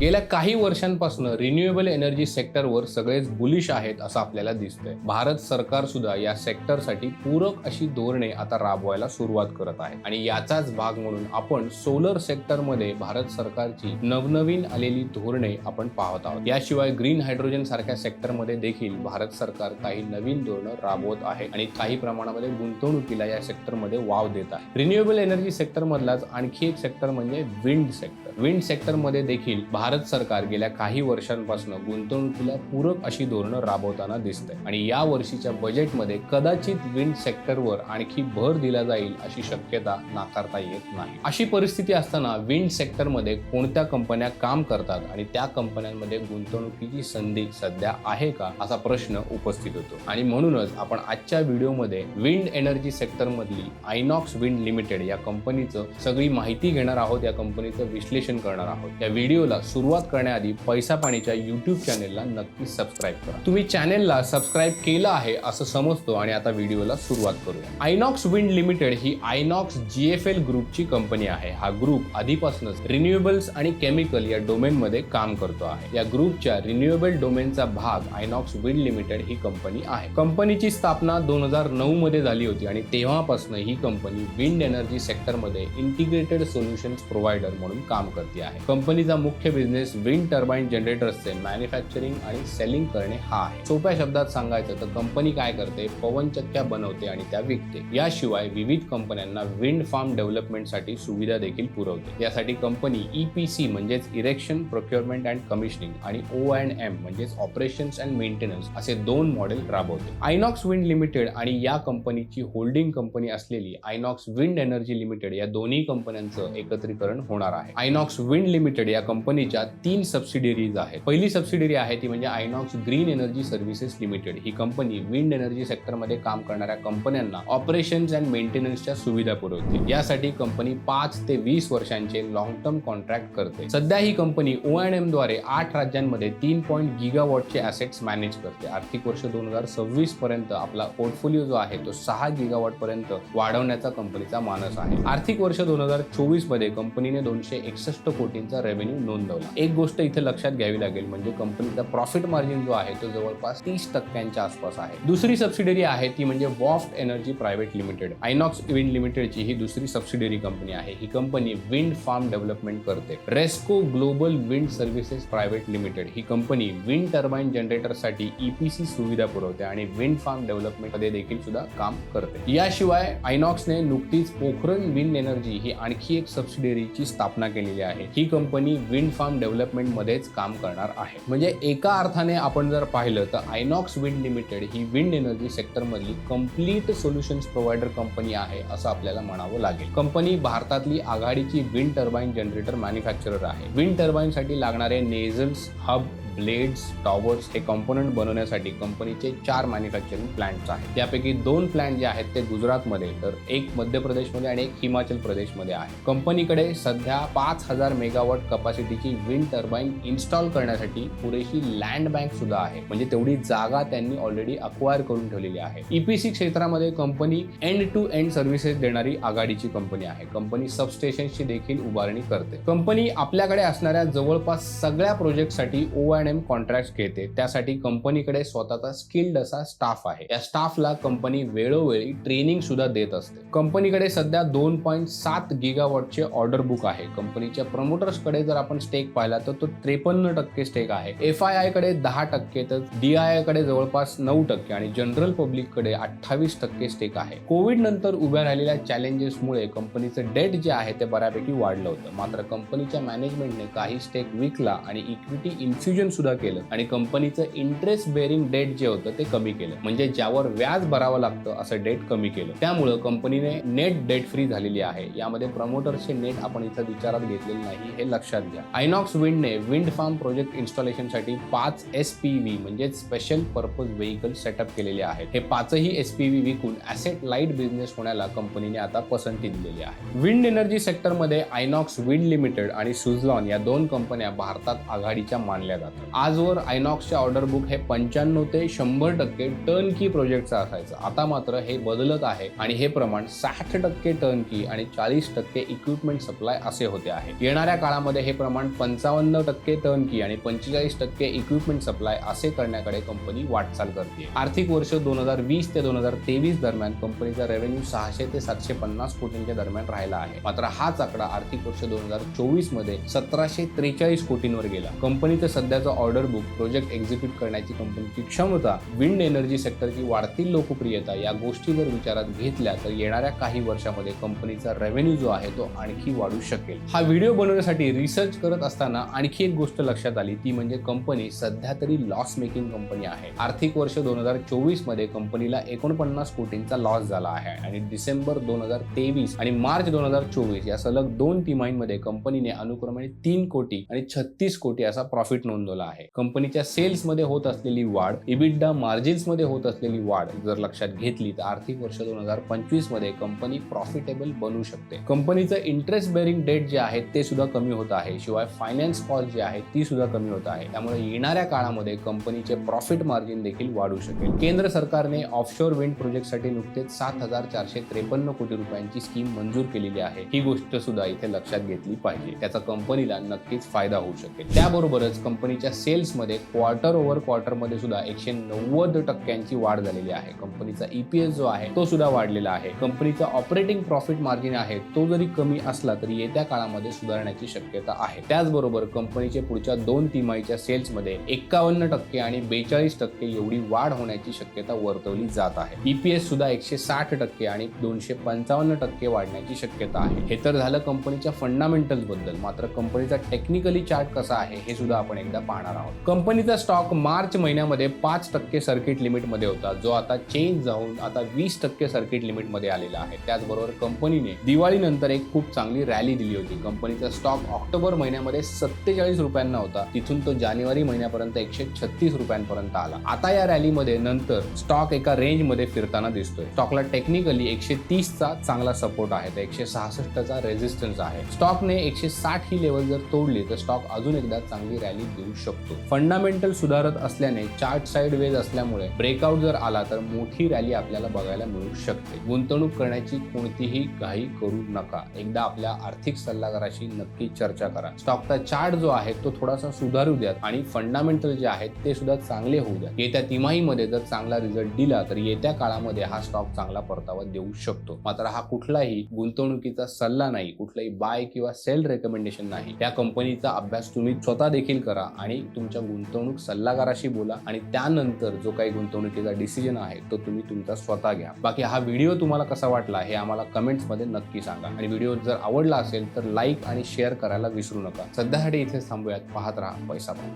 गेल्या काही वर्षांपासून रिन्युएबल एनर्जी सेक्टरवर सगळेच बुलिश आहेत असं आपल्याला दिसतंय. भारत सरकार सुद्धा या सेक्टरसाठी पूरक अशी धोरणे आता राबवायला सुरुवात करत आहे. आणि याचाच भाग म्हणून आपण सोलर सेक्टरमध्ये भारत सरकारची नवनवीन आलेली धोरणे आपण पाहत आहोत. याशिवाय ग्रीन हायड्रोजन सारख्या सेक्टरमध्ये देखील भारत सरकार काही नवीन धोरणं राबवत आहे आणि काही प्रमाणामध्ये गुंतवणुकीला या सेक्टरमध्ये वाव देत आहे. रिन्युएबल एनर्जी सेक्टरमधलाच आणखी एक सेक्टर म्हणजे विंड सेक्टर विंड सेक्टरमध्ये देखील भारत भारत सरकार गेल्या काही वर्षांपासून गुंतवणुकीला पूरक अशी धोरणं राबवताना दिसते आणि या वर्षीच्या बजेटमध्ये कदाचित विंड सेक्टरवर आणखी भर दिला जाईल अशी शक्यता नाकारता येत नाही. अशी परिस्थिती असताना विंड सेक्टरमध्ये कोणत्या कंपन्या काम करतात आणि त्या कंपन्यांमध्ये गुंतवणुकीची संधी सध्या आहे का असा प्रश्न उपस्थित होतो. आणि म्हणूनच आपण आजच्या व्हिडिओमध्ये विंड एनर्जी सेक्टरमधली आयनॉक्स विंड लिमिटेड या कंपनीचं सगळी माहिती घेणार आहोत या कंपनीचं विश्लेषण करणार आहोत. या व्हिडिओला सुरुवात करण्याआधी पैसा पाणीच्या युट्यूब चॅनेलला नक्की सबस्क्राईब करा. तुम्ही चॅनेलला सबस्क्राईब केलं आहे असं समजतो आणि आता व्हिडिओला सुरुवात करूया. आयनॉक्स विंड लिमिटेड ही आयनॉक्स जीएफएल ग्रुपची कंपनी आहे. हा ग्रुप आधीपासूनच रिन्युएबल्स आणि केमिकल या डोमेनमध्ये काम करतो आहे. या ग्रुपच्या रिन्युएबल डोमेनचा भाग आयनॉक्स विंड लिमिटेड ही कंपनी आहे. कंपनीची स्थापना दोन हजार नऊ मध्ये झाली होती आणि तेव्हापासून ही कंपनी विंड एनर्जी सेक्टरमध्ये इंटिग्रेटेड सोल्युशन्स प्रोव्हायडर म्हणून काम करते आहे. कंपनीचा मुख्य बिझनेस विंड टर्बाईन जनरेटर्सचे मॅन्युफॅक्चरिंग आणि सेलिंग करणे हा आहे. सोप्या शब्दात सांगायचं तर कंपनी काय करते? पवनचक्क्या बनवते आणि त्या विकते. याशिवाय विविध कंपन्यांना विंड फार्म डेव्हलपमेंटसाठी सुविधा देखील पुरवते. यासाठी कंपनी ईपीसी म्हणजेच इरेक्शन प्रोक्युअरमेंट अँड कमिशनिंग आणि ओ अँड एम म्हणजेच ऑपरेशन्स अँड मेंटेनन्स असे दोन मॉडेल राबवते. आयनॉक्स विंड लिमिटेड आणि या कंपनीची होल्डिंग कंपनी असलेली आयनॉक्स विंड एनर्जी लिमिटेड या दोन्ही कंपन्यांचं एकत्रीकरण होणार आहे. आयनॉक्स विंड लिमिटेड या कंपनीच्या तीन सबसिडियरीज आहेत. पहिली सबसिडिरी आहे ती म्हणजे Inox green energy services limited. ही कंपनी विंड एनर्जी सेक्टरमध्ये काम करणाऱ्या कंपन्यांना ऑपरेशन्स अँड मेंटेनन्सच्या सुविधा पुरवते. यासाठी कंपनी पाच ते वीस वर्षांचे लॉंग टर्म कॉन्ट्रॅक्ट करते. सध्या ही कंपनी ओ अँड एमद्वारे आठ राज्यांमध्ये तीन पॉईंट गिगावॉटचे असेट्स मॅनेज करते. आर्थिक वर्ष दोन हजार सव्वीस पर्यंत आपला पोर्टफोलिओ जो आहे तो सहा गिगावॉट पर्यंत वाढवण्याचा कंपनीचा मानस आहे. आर्थिक वर्ष दोन हजार चोवीसमध्ये कंपनीने दोनशे एकसष्ट कोटींचा रेव्हेन्यू नोंदवला. एक गोष्ट इथे लक्षात घ्यावी लागेल म्हणजे कंपनीचा प्रॉफिट मार्जिन जो आहे तो जवळपास तीस टक्क्यांच्या आसपास आहे. दुसरी सबसिडरी आहे ती म्हणजे Waft energy private limited Inox wind लिमिटेडची ही दुसरी सबसिडरी कंपनी आहे. ही कंपनी विंड फार्म डेव्हलपमेंट करते. Resco global wind services private limited ही कंपनी विंड टर्बाईन जनरेटरसाठी ईपीसी सुविधा पुरवते आणि विंड फार्म डेव्हलपमेंटमध्ये देखील सुद्धा काम करते. याशिवाय आयनॉक्सने नुकतीच पोखरण विंड एनर्जी ही आणखी एक सबसिडरीची स्थापना केलेली आहे. ही कंपनी विंड फार्म डेव्हलपमेंट डेव्हलपमेंटमध्येच काम करणार आहे. म्हणजे एका अर्थाने आपण जर पाहिलं तर आयनॉक्स विंड लिमिटेड ही विंड एनर्जी सेक्टरमधली कंप्लीट सोल्युशन्स प्रोव्हायडर कंपनी आहे असं आपल्याला म्हणावं लागेल. कंपनी भारतातली आघाडीची विंड टर्बाईन जनरेटर मॅन्युफॅक्चरर आहे. विंड टर्बाईनसाठी लागणारे नेझल्स हब ब्लेड्स टॉवर्स हे कॉम्पोनंट बनवण्यासाठी कंपनीचे चार मॅन्युफॅक्चरिंग प्लांट्स आहेत. त्यापैकी दोन प्लांट जे आहेत ते गुजरातमध्ये तर एक मध्य प्रदेशमध्ये आणि एक हिमाचल प्रदेशमध्ये आहे. कंपनीकडे सध्या पाच हजार मेगावॉट कपॅसिटीची विंड टर्बाईन इन्स्टॉल करण्यासाठी पुरेशी लँड बँक सुद्धा आहे. म्हणजे तेवढी जागा त्यांनी ऑलरेडी अक्वायर करून ठेवलेली आहे. ईपीसी क्षेत्रामध्ये company end to end services देणारी आघाडीची कंपनी आहे. कंपनी सबस्टेशनची देखील उभारणी करते. कंपनी आपल्याकडे असणाऱ्या जवळपास सगळ्या प्रोजेक्टसाठी ओ अँड एम कॉन्ट्रॅक्ट घेते त्यासाठी कंपनीकडे स्वतःचा स्किल्ड असा स्टाफ आहे. या स्टाफला कंपनी वेळोवेळी ट्रेनिंग सुद्धा देत असते. कंपनीकडे सध्या दोन पॉईंट सात गिगावॉटचे ऑर्डर बुक आहे. कंपनीच्या प्रमोटर्सकडे जर आपण स्टेक पाहिला तर तो त्रेपन्न टक्के स्टेक आहे. एफ आय आयकडे दहा टक्के तर डी आय आयकडे जवळपास नऊ टक्के आणि जनरल पब्लिककडे अठ्ठावीस टक्के स्टेक आहे. कोविड नंतर उभ्या राहिलेल्या चॅलेंजेसमुळे कंपनीचं डेट जे आहे ते बऱ्यापैकी वाढलं होतं. मात्र कंपनीच्या मॅनेजमेंटने काही स्टेक विकला आणि इक्विटी इन्फ्युजन सुद्धा केलं. आणि कंपनीचं इंटरेस्ट बेरिंग डेट जे होतं ते कमी केलं. म्हणजे ज्यावर व्याज भरावं लागतं असं डेट कमी केलं. त्यामुळं कंपनीने नेट डेट फ्री झालेली आहे. यामध्ये प्रमोटर्सचे नेट आपण इथं विचारात घेतलेले नाही हे लक्षात घ्या. आयनॉक्स विंडने विंड फार्म प्रोजेक्ट इन्स्टॉलेशनसाठी पाच एस पी व्ही म्हणजे स्पेशल पर्पज व्हेकल सेटअप केलेले आहेत. हे पाचही एस पी व्ही विकून ऍसेट लाइट बिझनेस होण्याला कंपनीने आता पसंती दिलेली आहे. विंड एनर्जी सेक्टरमध्ये आयनॉक्स विंड लिमिटेड आणि सुझलॉन या दोन कंपन्या भारतात आघाडीच्या मानल्या जातात. आजवर आयनॉक्सचे ऑर्डर बुक हे पंच्याण्णव ते शंभर टक्के टर्न की प्रोजेक्टचं असायचं. आता मात्र हे बदलत आहे आणि हे प्रमाण साठ टक्के टर्न की आणि चाळीस टक्के इक्विपमेंट सप्लाय असे होते आहे. येणाऱ्या काळामध्ये हे प्रमाण पंचावन्न टक्के टर्न की आणि पंचेचाळीस टक्के इक्विपमेंट सप्लाय असे करण्याकडे कंपनी वाटचाल करते. आर्थिक वर्ष दोन हजार वीस ते दोन हजार तेवीस दरम्यान कंपनीचा रेव्हेन्यू सहाशे ते सातशे पन्नास कोटींच्या दरम्यान राहिला आहे. मात्र हाच आकडा आर्थिक वर्ष दोन हजार चोवीसमध्ये सतराशे त्रेचाळीस कोटींवर गेला. कंपनीचं सध्याचं ऑर्डर बुक प्रोजेक्ट एक्झिक्यूट करण्याची कंपनीची क्षमता विंड एनर्जी सेक्टरची वाढती लोकप्रियता या गोष्टी जर विचारात घेतल्या तर येणाऱ्या काही वर्षामध्ये कंपनीचा रेव्हेन्यू जो आहे तो आणखी वाढू शकेल. हा व्हिडिओ बनवण्यासाठी रिसर्च करत असताना आणखी एक गोष्ट लक्षात आली ती म्हणजे कंपनी सध्या तरी लॉस मेकिंग कंपनी आहे. आर्थिक वर्ष दोन हजार चोवीसमध्ये कंपनीला एकोणपन्नास कोटींचा लॉस झाला आहे आणि डिसेंबर दोन हजार तेवीस आणि मार्च दोन हजार चोवीस या सलग दोन तिमाहींमध्ये कंपनीने अनुक्रमे तीन कोटी आणि छत्तीस कोटी असा प्रॉफिट नोंदवला आहे. कंपनीच्या सेल्समध्ये होत असलेली वाढ इबिडा मार्जिन्समध्ये होत असलेली वाढ जर लक्षात घेतली तर आर्थिक वर्ष दोन हजार पंचवीसमध्ये कंपनी प्रॉफिटेबल बनू शकते. कंपनीचं इंटरेस्ट बेरिंग डेट जे आहे ते सुद्धा कमी होत आहे. शिवाय फायनान्स कॉस्ट जी आहे ती सुद्धा कमी होत आहे. त्यामुळे येणाऱ्या काळामध्ये कंपनीचे प्रॉफिट मार्जिन देखील वाढू शकेल. केंद्र सरकारने ऑफशोर विंड प्रोजेक्टसाठी नुकतेच सात हजार चारशे त्रेपन्न कोटी रुपयांची स्कीम मंजूर केलेली आहे. ही गोष्ट सुद्धा इथे लक्षात घेतली पाहिजे. त्याचा कंपनीला नक्कीच फायदा होऊ शकेल. त्याबरोबरच कंपनीच्या सेल्समध्ये क्वार्टर ओव्हर क्वार्टरमध्ये सुद्धा एकशे नव्वद टक्क्यांची वाढ झालेली आहे. कंपनीचा ईपीएस जो आहे तो सुद्धा वाढलेला आहे. कंपनीचा ऑपरेटिंग प्रॉफिट मार्जिन आहे तो जरी कमी असला तरी येत्या काळामध्ये सुधारण्याची शक्यता आहे. त्याचबरोबर कंपनीचे पुढच्या दोन तिमाहीच्या सेल्समध्ये एकावन्न टक्के आणि बेचाळीस टक्के एवढी वाढ होण्याची शक्यता वर्तवली जात आहे. ईपीएस सुद्धा एकशे साठ टक्के आणि दोनशे पंचावन्न टक्के वाढण्याची शक्यता आहे. हे तर झालं कंपनीच्या फंडामेंटल्सबद्दल. मात्र कंपनीचा टेक्निकली चार्ट कसा आहे हे सुद्धा आपण एकदा पाहणार आहोत. कंपनीचा स्टॉक मार्च महिन्यामध्ये पाच टक्के सर्किट लिमिटमध्ये होता. जो आता चेंज जाऊन आता वीस टक्के सर्किट लिमिटमध्ये आलेला आहे. त्याचबरोबर कंपनीने दिवाळीनंतर एक खूप चांगली रॅली दिली होती. कंपनीचा स्टॉक ऑक्टोबर महिन्यामध्ये सत्तेचाळीस रुपयांना होता. तिथून तो जानेवारी महिन्यापर्यंत एकशे छत्तीस रुपयांपर्यंत आला. आता या रॅलीमध्ये नंतर स्टॉक एका रेंजमध्ये फिरताना दिसतोय. स्टॉकला टेक्निकली एकशे तीसचा चांगला सपोर्ट आहे. तर एकशे सहासष्टचा रेझिस्टन्स आहे. स्टॉकने एकशे साठ ही लेवल जर तोडली तर स्टॉक अजून एकदा चांगली रॅली देऊ शकतो. फंडामेंटल सुधारत असल्याने चार्ट साइड वेज असल्यामुळे ब्रेकआउट जर आला तर मोठी रॅली आपल्याला बघायला मिळू शकते. गुंतवणूक करण्याची कोणतीही घाई करू नका. एकदा आपल्या आर्थिक सल्लागाराशी नक्की चर्चा करा. स्टॉकचा चार्ट जो आहे तो थोडासा सुधारू द्यात आणि फंडामेंटल जे आहेत ते सुद्धा चांगले होऊ द्या येत्या तिमाहीमध्ये जर चांगला रिझल्ट दिला तर येत्या काळामध्ये हा स्टॉक चांगला परतावा देऊ शकतो. मात्र हा कुठलाही गुंतवणुकीचा सल्ला नाही कुठलाही बाय किंवा सेल रेकमेंडेशन नाही. त्या कंपनीचा अभ्यास तुम्ही स्वतः देखील करा आणि तुमच्या गुंतवणूक सल्लागाराशी बोला आणि त्यानंतर जो काही गुंतवणुकीचा डिसिजन आहे तो तुम्ही तुमचा स्वतः घ्या. बाकी हा व्हिडिओ तुम्हाला कसा वाटला हे आम्हाला कमेंट्समध्ये नक्की सांगा. आणि व्हिडिओ जर आवडला असेल तर लाईक आणि शेअर करायला विसरू नका. सध्यासाठी इथे थांबूयात. पाहत राहा पैसा पाहू